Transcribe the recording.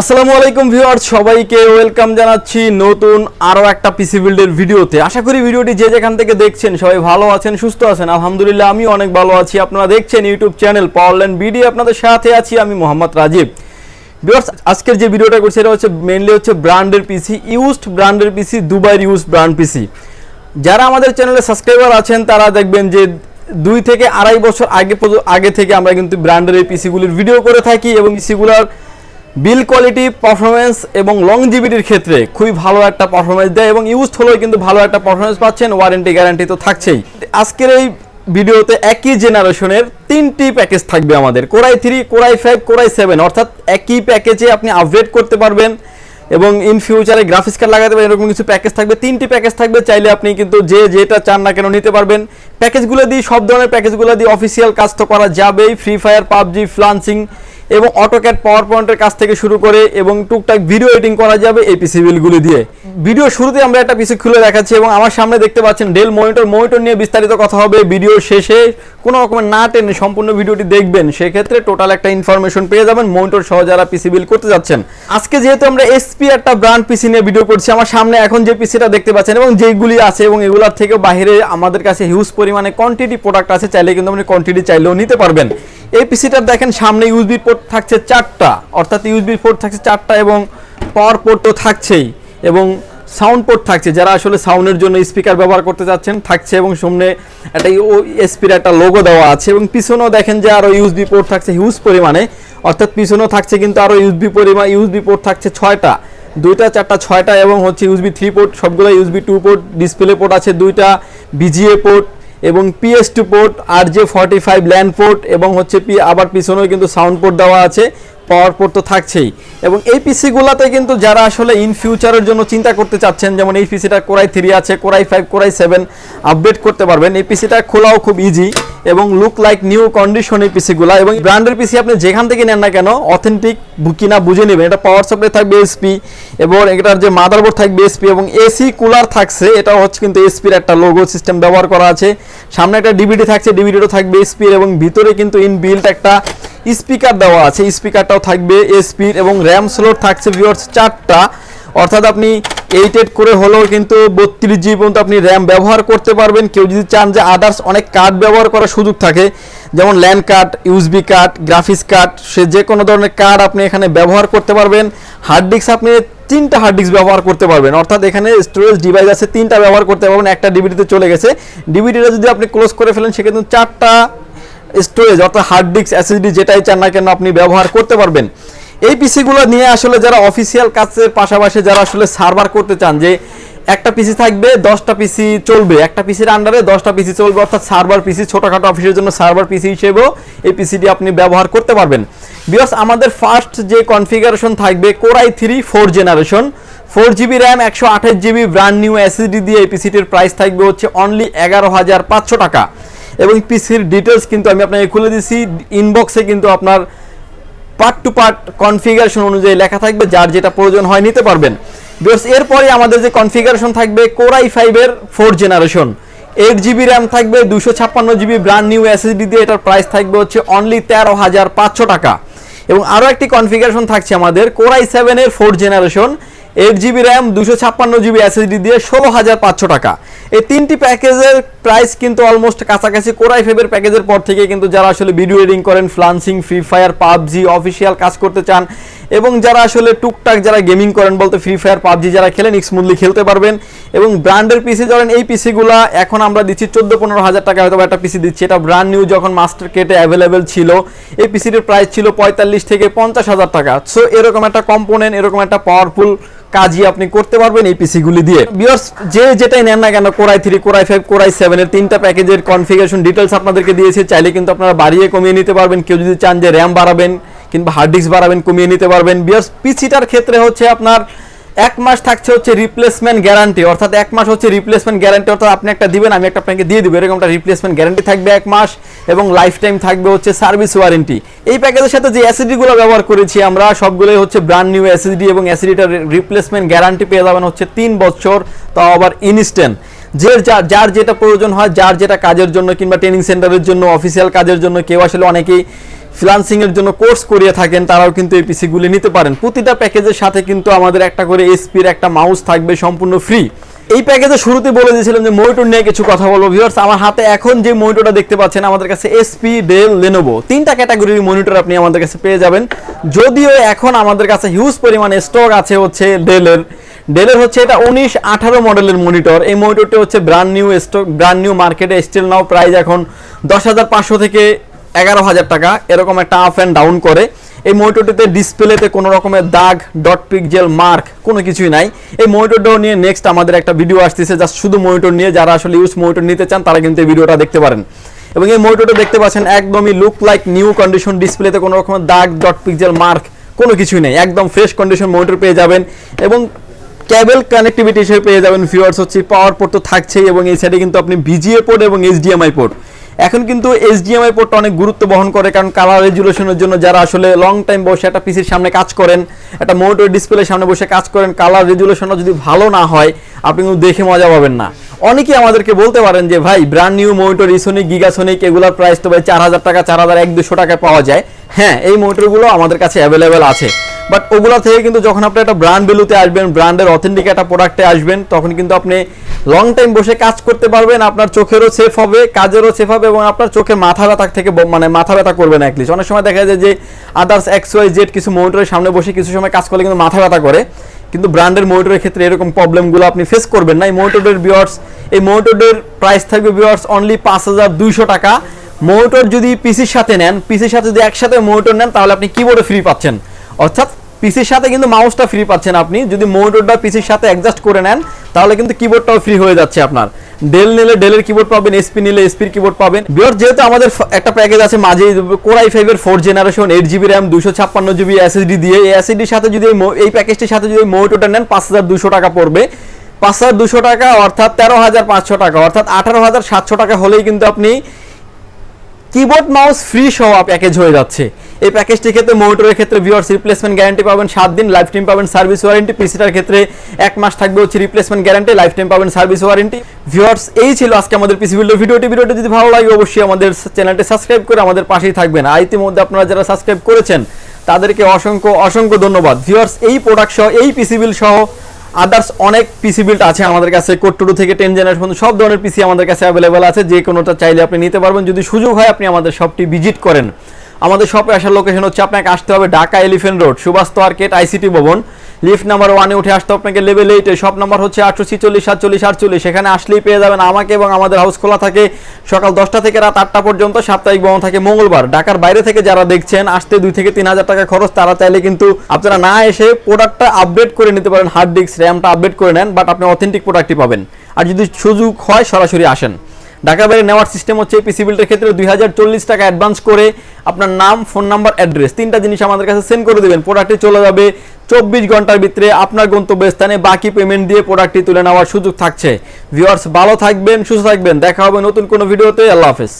আসসালামু আলাইকুম ভিউয়ার্স, সবাইকে ওয়েলকাম জানাচ্ছি নতুন আরও একটা পিসি বিল্ডের ভিডিওতে। আশা করি ভিডিওটি যে যেখান থেকে দেখছেন সবাই ভালো আছেন, সুস্থ আছেন। আলহামদুলিল্লাহ আমি অনেক ভালো আছি। আপনারা দেখছেন ইউটিউব চ্যানেল পাওয়ারল্যান্ড বিডি আপনাদের সাথে আছি আমি মোহাম্মদ রাজীব। ভিউয়ার্স, আজকের যে ভিডিওটা করছি, এটা হচ্ছে মেনলি হচ্ছে ব্র্যান্ডের পিসি ইউজড ব্র্যান্ডের পিসি দুবাইয়ের ইউজড ব্র্যান্ড পিসি। যারা আমাদের চ্যানেলে সাবস্ক্রাইবার আছেন, তারা দেখবেন যে দুই থেকে আড়াই বছর আগে আগে থেকে আমরা কিন্তু ব্র্যান্ডের এই পিসিগুলির ভিডিও করে থাকি এবং পিসিগুলোর বিল কোয়ালিটি পারফরমেন্স এবং লংজিভিটির ক্ষেত্রে খুবই ভালো একটা পারফরমেন্স দেয় এবং ইউজ হলেও কিন্তু ভালো একটা পারফরমেন্স পাচ্ছেন। ওয়ারেন্টি গ্যারান্টি তো থাকছেই। আজকের এই ভিডিওতে একই জেনারেশনের তিনটি প্যাকেজ থাকবে আমাদের। Core i three core i five core i seven অর্থাৎ একই প্যাকেজে আপনি আপগ্রেড করতে পারবেন এবং ইন ফিউচারে গ্রাফিক্স কার্ড লাগাতে পারেন এরকম কিছু প্যাকেজ থাকবে। তিনটি প্যাকেজ থাকবে, চাইলে আপনি কিন্তু যে যেটা চান না কেন নিতে পারবেন। প্যাকেজগুলো দিয়ে, সব ধরনের প্যাকেজগুলো দিয়ে অফিসিয়াল কাজ তো করা যাবেই। ফ্রি ফায়ার পাবজি ফ্লান্সিং এবং অটোক্যাট পাওয়ার পয়েন্টের কাজ থেকে শুরু করে এবং টুকটাক ভিডিও এডিটিং করা যাবে এই পিসি বিলগুলি দিয়ে। ভিডিও শুরুতে আমরা একটা পিসি খুলে দেখাচ্ছি এবং আমার সামনে দেখতে পাচ্ছেন ডেল মনিটর মনিটর নিয়ে বিস্তারিত কথা হবে। ভিডিও শেষে কোনো রকমের না টেনে সম্পূর্ণ ভিডিওটি দেখবেন। সেক্ষেত্রে টোটাল একটা ইনফরমেশন পেয়ে যাবেন। মনিটর সহ যারা পিসি বিল করতে যাচ্ছেন। আজকে যেহেতু আমরা এসপি একটা ব্র্যান্ড পিসি নিয়ে ভিডিও করছি, আমার সামনে এখন যে পিসিটা দেখতে পাচ্ছেন এবং যেগুলি আছে এবং এগুলোর থেকে বাইরে আমাদের কাছে হিউজ পরিমাণে কোয়ান্টিটি প্রোডাক্ট আছে, চাইলে কিন্তু আপনি কোয়ান্টিটি চাইলেও নিতে পারবেন। এই পিসিটার দেখেন, সামনে ইউএসবি পোর্ট থাকছে চারটা। অর্থাৎ ইউএসবি পোর্ট থাকছে চারটা এবং পাওয়ার পোর্ট তো থাকছেই। এবং সাউন্ড পোর্ট থাকছে। যারা আসলে সাউন্ডের জন্য স্পিকার ব্যবহার করতে যাচ্ছেন, থাকছে এবং সামনে একটা ও এসপির একটা লোগো দেওয়া আছে। এবং পিছনেও দেখেন যে আরও ইউএসবি পোর্ট থাকছে হিউজ পরিমাণে। অর্থাৎ পিছনেও থাকছে কিন্তু আরও ইউএসবি পরিমাণ ইউএসবি পোর্ট থাকছে ছয়টা। দুইটা, চারটা, ছয়টা এবং হচ্ছে ইউএসবি থ্রি পোর্ট সবগুলো USB two port display port আছে দুইটা বিজিএ পোর্ট এবং পিএস টু পোর্ট আর J forty five LAN port এবং হচ্ছে পি আবার পিছনেও কিন্তু সাউন্ড পোর্ট দেওয়া আছে পাওয়ার পোর্ট তো থাকছেই। এবং এই পিসিগুলোতে কিন্তু যারা আসলে ইন ফিউচারের জন্য চিন্তা করতে চাচ্ছেন, যেমন এই পিসিটা কোরাই থ্রি আছে core i five core i seven update করতে পারবেন। এই পিসিটা খোলাও খুব ইজি এবং লুক লাইক নিউ কন্ডিশন এই পিসিগুলো এবং ব্র্যান্ডের পিসি আপনি যেখান থেকে নেন না কেন অথেন্টিক কিনা বুঝে নেবেন। এটা পাওয়ার সাপ্লাই থাকবে এসপি এবং এটার যে মাদারবোর্ড থাকবে এসপি এবং এসি কুলার থাকছে এটা হচ্ছে কিন্তু এসপির একটা লোগো সিস্টেম ব্যবহার করা আছে। সামনে একটা ডিভিডি থাকছে ডিভিডিও থাকবে এসপির এবং ভিতরে কিন্তু ইন বিল্ট একটা স্পিকার দেওয়া আছে। স্পিকারটাও থাকবে এসপির এবং র্যাম স্লোট থাকছে ভিউয়ার্স চারটা। অর্থাৎ আপনি এইট এইট করে হলেও কিন্তু বত্রিশ জিবি পর্যন্ত আপনি র্যাম ব্যবহার করতে পারবেন। কেউ যদি চান যে আদার্স অনেক কার্ড ব্যবহার করার সুযোগ থাকে, যেমন LAN card USB card graphics card সে যে কোনো ধরনের কার্ড আপনি এখানে ব্যবহার করতে পারবেন। হার্ড ডিস্ক আপনি তিনটা হার্ড ডিস্ক ব্যবহার করতে পারবেন। অর্থাৎ এখানে স্টোরেজ ডিভাইস আছে, তিনটা ব্যবহার করতে পারবেন। একটা ডিভিডিতে চলে গেছে। ডিভিডিটা যদি আপনি ক্লোজ করে ফেলেন সেক্ষেত্রে চারটা স্টোরেজ অর্থাৎ হার্ড ডিস্ক এসএসডি যেটাই চান না কেন আপনি ব্যবহার করতে পারবেন। এই পিসিগুলো নিয়ে আসলে যারা অফিসিয়াল কাজের পাশাপাশি যারা আসলে সার্ভার করতে চান যে একটা পিসি থাকবে, দশটা পিসি চলবে। একটা পিসির আন্ডারে দশটা পিসি চলবে, অর্থাৎ সার্ভার পিসি ছোটোখাটো অফিসের জন্য সার্ভার পিসি হিসেবেও এই পিসিটি আপনি ব্যবহার করতে পারবেন। বিকজ আমাদের ফার্স্ট যে কনফিগারেশন থাকবে core i three four generation four GB RAM একশো আঠাশ জিবি ব্র্যান্ড নিউ এসএসডি দিয়ে এই পিসিটির প্রাইস থাকবে হচ্ছে অনলি এগারো হাজার পাঁচশো টাকা। এবং পিসির ডিটেলস কিন্তু আমি আপনাকে খুলে দিছি ইনবক্সে কিন্তু আপনার পার্ট টু পার্ট কনফিগারেশন অনুযায়ী লেখা থাকবে, যার যেটা প্রয়োজন হয় নিতে পারবেন। বিকজ এরপরে আমাদের যে কনফিগারেশন থাকবে কোরাই ফাইভের four generation eight GB RAM থাকবে দুশো ছাপ্পান্ন জিবি ব্র্যান্ড নিউ এসএসডি দিয়ে এটার প্রাইস থাকবে হচ্ছে অনলি তেরো হাজার পাঁচশো টাকা। এবং আরও একটি কনফিগারেশন থাকছে আমাদের কোরাই সেভেনের four generation eight GB RAM দুশো ছাপ্পান্ন জিবি এসএসডি দিয়ে ষোলো হাজার পাঁচশো টাকা। এই তিনটি প্যাকেজের প্রাইস কিন্তু অলমোস্ট কাছাকাছি কোরাই ফেবের প্যাকেজের পর থেকে কিন্তু যারা আসলে ভিডিও এডিং করেন freelancing Free Fire PUBG official কাজ করতে চান এবং যারা আসলে টুকটাক যারা গেমিং করেন, বলতে ফ্রি ফায়ার পাবজি, যারা খেলেন স্মুথলি খেলতে পারবেন। এবং ব্র্যান্ডের পিসি ধরেন, এই পিসিগুলো এখন আমরা দিচ্ছি চোদ্দ পনেরো হাজার টাকা হয়তো একটা পিসি দিচ্ছি। এটা ব্র্যান্ড নিউ যখন মাস্টার কেটে অ্যাভেলেবেল ছিল, এই পিসিটির প্রাইস ছিল পঁয়তাল্লিশ থেকে পঞ্চাশ হাজার টাকা। সো এরকম একটা কম্পোনেন্ট এরকম একটা পাওয়ারফুল কাজই আপনি করতে পারবেন এই পিসিগুলি দিয়ে। বিয়ার্স যে যেটাই নেন না কেন core i three core i five core i সেভেনের তিনটা প্যাকেজের কনফিগারেশন ডিটেলস আপনাদেরকে দিয়েছে। চাইলে কিন্তু আপনারা বাড়িয়ে কমিয়ে নিতে পারবেন। কেউ যদি চান যে র্যাম বাড়াবেন কিংবা হার্ড ডিস্ক বাড়াবেন, কমিয়ে নিতে পারবেন। বিয়ার্স পিসিটার ক্ষেত্রে হচ্ছে আপনার এক মাস থাকছে হচ্ছে রিপ্লেসমেন্ট গ্যারান্টি অর্থাৎ এক মাস হচ্ছে রিপ্লেসমেন্ট গ্যারান্টি অর্থাৎ আপনি একটা দিবেন, আমি একটা আপনাকে দিয়ে দিব। এরকম একটা রিপ্লেসমেন্ট গ্যারান্টি থাকবে এক মাস এবং লাইফ টাইম থাকবে হচ্ছে সার্ভিস ওয়ারেন্টি এই প্যাকেজের সাথে যে এসিডি গুলো ব্যবহার করেছি আমরা, সবগুলোই হচ্ছে ব্র্যান্ড নিউ এসিডি এবং এসিডিটার রিপ্লেসমেন্ট গ্যারান্টি পেয়ে যাবেন হচ্ছে তিন বছর, তাও আবার ইনস্ট্যান্ট যে যার যার যেটা প্রয়োজন হয়, যার যেটা কাজের জন্য কিংবা ট্রেনিং সেন্টারের জন্য অফিসিয়াল কাজের জন্য কেউ আসলে অনেকেই ফ্রিলান্সিং এর জন্য কোর্স করিয়ে থাকেন, তারাও কিন্তু এই পিসিগুলি নিতে পারেন। প্রতিটা প্যাকেজের সাথে কিন্তু আমাদের একটা করে এসপির একটা মাউস থাকবে সম্পূর্ণ ফ্রি। এই প্যাকেজে শুরুতে বলে দিয়েছিলাম যে মনিটর নিয়ে কিছু কথা বলব ভিউয়ার্স আমার হাতে এখন যে মনিটরটা দেখতে পাচ্ছেন, আমাদের কাছে এসপি, ডেল লেনোভো তিনটা ক্যাটাগরির মনিটর আপনি আমাদের কাছে পেয়ে যাবেন। যদিও এখন আমাদের কাছে হিউজ পরিমাণে স্টক আছে হচ্ছে ডেলের। ডেলের হচ্ছে এটা উনিশ, আঠারো মডেলের মনিটর। এই মনিটরটি হচ্ছে brand new stock brand new মার্কেটে স্টিল নাও প্রাইস এখন দশ হাজার পাঁচশো থেকে এগারো হাজার টাকা, এরকম একটা আপ অ্যান্ড ডাউন করে। এই মনিটরটিতে ডিসপ্লেতে কোনো রকমের দাগ ডট পিকজেল মার্ক কোনো কিছুই নাই। এই মনিটরটাও নিয়ে নেক্সট আমাদের একটা ভিডিও আসতেছে জাস্ট শুধু মনিটর নিয়ে। যারা আসলে ইউজ মনিটর নিতে চান, তারা কিন্তু এই ভিডিওটা দেখতে পারেন। এবং এই মনিটরটা দেখতে পাচ্ছেন, একদমই লুক লাইক নিউ কন্ডিশন ডিসপ্লেতে কোনো রকমের দাগ ডট পিকজেল মার্ক কোনো কিছুই নেই। একদম ফ্রেশ কন্ডিশন মনিটর পেয়ে যাবেন। এবং ক্যাবেল কানেক্টিভিটি হিসেবে পেয়ে যাবেন ভিউয়ার্স হচ্ছে পাওয়ার পোর্ট তো থাকছেই। এবং এই সাইডে কিন্তু আপনি বিজিএ পোর্ট এবং এইচডিএমআই পোর্ট এখন কিন্তু এইচডিএমআই পোর্টটা অনেক গুরুত্ব বহন করে, কারণ কালার রেজুলেশনের জন্য যারা আসলে লং টাইম বসে একটা পিসির সামনে কাজ করেন, একটা মোটর ডিসপ্লের সামনে বসে কাজ করেন কালার রেজুলেশনটা যদি ভালো না হয়, আপনি কিন্তু দেখে মজা পাবেন না। অনেকেই আমাদেরকে বলতে পারেন যে, ভাই brand new monitor Esonic Gigasonic এগুলোর প্রাইস তো ভাই চার হাজার টাকা, চার হাজার এক দুশো টাকায় পাওয়া যায়। হ্যাঁ এই মনিটরগুলো আমাদের কাছে অ্যাভেলেবেল আছে। বাট ওগুলা থেকে কিন্তু যখন আপনি একটা ব্র্যান্ড ভ্যালুতে আসবেন ব্র্যান্ডের অথেন্টিক একটা প্রোডাক্টে আসবেন, তখন কিন্তু আপনি লং টাইম বসে কাজ করতে পারবেন, আপনার চোখেরও সেফ হবে, কাজেরও সেফ হবে এবং আপনার চোখে মাথা ব্যথা থেকে মানে মাথা ব্যথা করবে না অ্যাটলিস্ট অনেক সময় দেখা যায় যে আদার্স এক্স ওয়াই জেড কিছু মনিটরের সামনে বসে কিছু সময় কাজ করলে কিন্তু মাথা ব্যথা করে। কিন্তু ব্র্যান্ডের মনিটরের ক্ষেত্রে এরকম প্রবলেমগুলো আপনি ফেস করবেন না। এই মনিটরের বিয়ার্স এই মনিটরের প্রাইস থাকবে বিয়ার্স অনলি পাঁচ হাজার দুইশো টাকা। মনিটর যদি পিসির সাথে নেন পিসির সাথে যদি একসাথে মনিটর নেন, তাহলে আপনি কিবোর্ডে ফ্রি পাচ্ছেন। অর্থাৎ পিসির সাথে কিন্তু মাউসটা ফ্রি পাচ্ছেন আপনি। যদি মনিটরটা পিসির সাথে অ্যাডজাস্ট করে নেন, তাহলে কিন্তু কিবোর্ডটাও ফ্রি হয়ে যাচ্ছে আপনার। ডেল নিলে ডেলের কিবোর্ড পাবেন এসপি নিলে এসপির কিবোর্ড পাবেন। বিয়ার যেহেতু আমাদের একটা প্যাকেজ আছে মাঝে কোরাই ফাইভের four generation eight GB RAM দুশো ছাপ্পান্ন জিবি এসএসডি দিয়ে, এই এসএসডির সাথে যদি এই প্যাকেজটির সাথে যদি মনিটরটা নেন, পাঁচ হাজার দুশো টাকা পড়বে। পাঁচ হাজার দুশো টাকা, অর্থাৎ তেরো হাজার পাঁচশো টাকা, অর্থাৎ আঠারো হাজার সাতশো টাকা হলেই কিন্তু আপনি কিবোর্ড মাউস ফ্রি সহ প্যাকেজ হয়ে যাচ্ছে। এই প্যাকেজটির ক্ষেত্রে মনিটরের ক্ষেত্রে ভিউয়ার্স রিপ্লেসমেন্ট গ্যারান্টি পাবেন সাত দিন লাইফ টাইম পাবেন সার্ভিস ওয়ারেন্টি পিসিটার ক্ষেত্রে এক মাস থাকবে হচ্ছে রিপ্লেসমেন্ট গ্যারান্টি লাইফ টাইম পাবেন সার্ভিস ওয়ারেন্টি ভিউয়ার্স এই ছিল আজকে আমাদের পিসি বিল্ডার ভিডিওটি। ভিডিওটি যদি ভালো লাগে, অবশ্যই আমাদের চ্যানেলটি সাবস্ক্রাইব করে আমাদের পাশেই থাকবেন। আর ইতিমধ্যে আপনারা যারা সাবস্ক্রাইব করেছেন, তাদেরকে অসংখ্য অসংখ্য ধন্যবাদ। ভিউয়ার্স এই প্রোডাক্ট সহ, এই পিসি বিল সহ আদার্স অনেক পিসি বিল্ড আছে আমাদের কাছে। কোড টু থেকে টেন জেনারেশন পর্যন্ত সব ধরনের পিসি আমাদের কাছে অ্যাভেলেবেল আছে। যে কোনোটা চাইলে আপনি নিতে পারবেন। যদি সুযোগ হয়, আপনি আমাদের শপটি ভিজিট করেন। আমাদের শপে আসার লোকেশন হচ্ছে, আপনাকে আসতে হবে Dhaka Elephant Road Subhash market ICT ভবন। লিফট নাম্বার ওয়ানে উঠে আসতে আপনাকে লেভেল এইটে শপ নাম্বার হচ্ছে আটশো ছিচল্লিশ, সাতচল্লিশ, আটচল্লিশ। সেখানে আসলেই পেয়ে যাবেন আমাকে এবং আমাদের হাউস খোলা থাকে সকাল দশটা থেকে রাত আটটা পর্যন্ত, সাপ্তাহিক বন্ধ থাকে মঙ্গলবার। ঢাকার বাইরে থেকে যারা দেখছেন, আসতে দুই থেকে তিন হাজার টাকা খরচ, তারা চাইলে কিন্তু আপনারা না এসে প্রোডাক্টটা আপডেট করে নিতে পারেন হার্ড ডিস্ক র্যামটা আপডেট করে নেন বাট আপনি অথেন্টিক প্রোডাক্টটি পাবেন। আর যদি সুযোগ হয়, সরাসরি আসেন। ঢাকা বাইরে নেওয়ার সিস্টেম হচ্ছে পিসি বিলটার ক্ষেত্রে দুই হাজার চল্লিশ টাকা অ্যাডভান্স করে আপনার নাম ফোন নাম্বার অ্যাড্রেস তিনটা জিনিস আমাদের কাছে সেন্ড করে দেবেন। প্রোডাক্টটি চলে যাবে চব্বিশ ঘণ্টার ভিতরে আপনার গন্তব্যস্থানে বাকি পেমেন্ট দিয়ে প্রোডাক্টটি তুলে নেওয়ার সুযোগ থাকছে। ভিউয়ার্স ভালো থাকবেন, সুস্থ থাকবেন। দেখা হবে নতুন কোনো ভিডিওতে আল্লাহ হাফেজ।